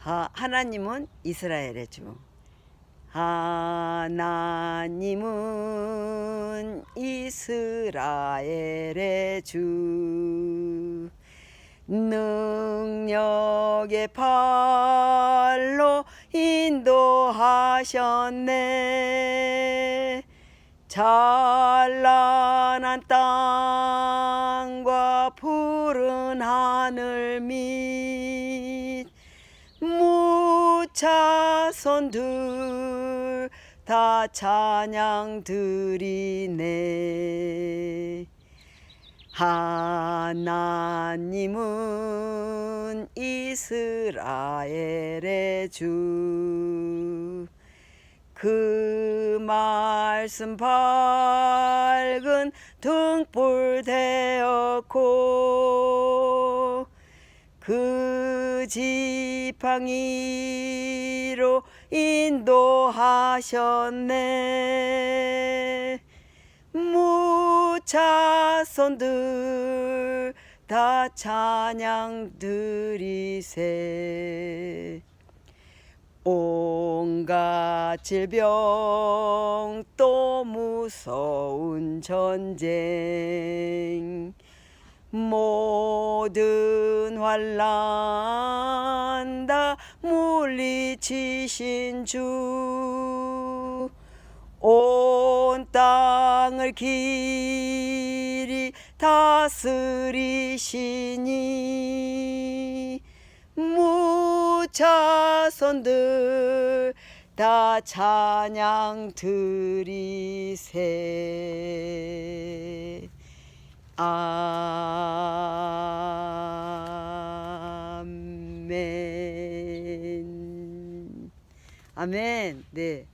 하, 하나님은 이스라엘의 주. 하나님은 이스라엘의 주. 능력의 팔로 인도하셨네. 찬란한 땅과 푸른 하늘 밑 무차선들 다 찬양 드리네. 하나님은 이스라엘의 주. 그 말씀 밝은 등불 되었고 그 지팡이로 인도하셨네. 무차선들 다 찬양 드리세. 온갖 질병 또 무서운 전쟁 모든 환란 다 물리치신 주. 온 땅을 길이 다스리시니 무차선들 다 찬양 드리세. 아 아멘. 네